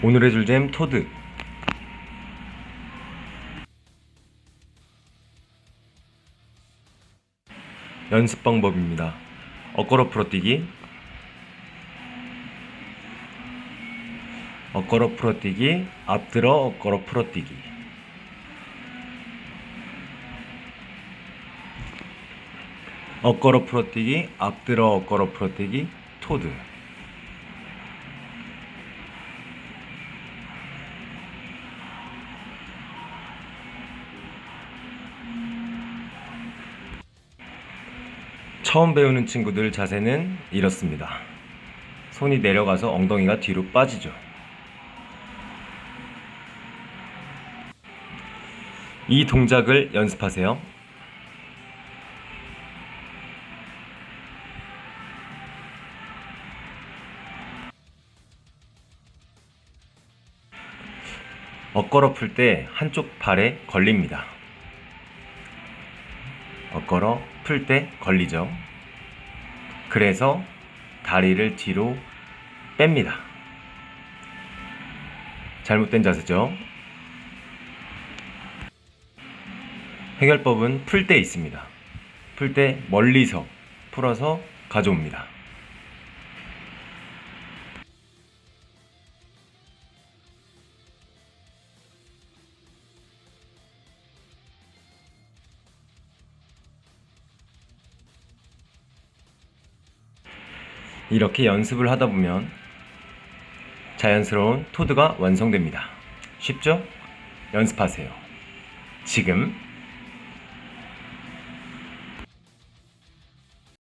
오늘의 줄잼 토드. 연습 방법입니다. 엇걸어 풀어뛰기. 엇걸어 풀어뛰기. 앞들어 엇걸어 풀어뛰기. 엇걸어 풀어뛰기. 앞들어 엇걸어 풀어뛰기. 토드 처음 배우는 친구들 자세는 이렇습니다. 손이 내려가서 엉덩이가 뒤로 빠지죠. 이 동작을 연습하세요. 엇걸어 풀 때 한쪽 발에 걸립니다. 엇걸어 풀때 걸리죠. 그래서 다리를 뒤로 뺍니다. 잘못된 자세죠. 해결법은 풀 때 있습니다. 풀 때 멀리서 풀어서 가져옵니다. 이렇게 연습을 하다 보면 자연스러운 토드가 완성됩니다. 쉽죠? 연습하세요. 지금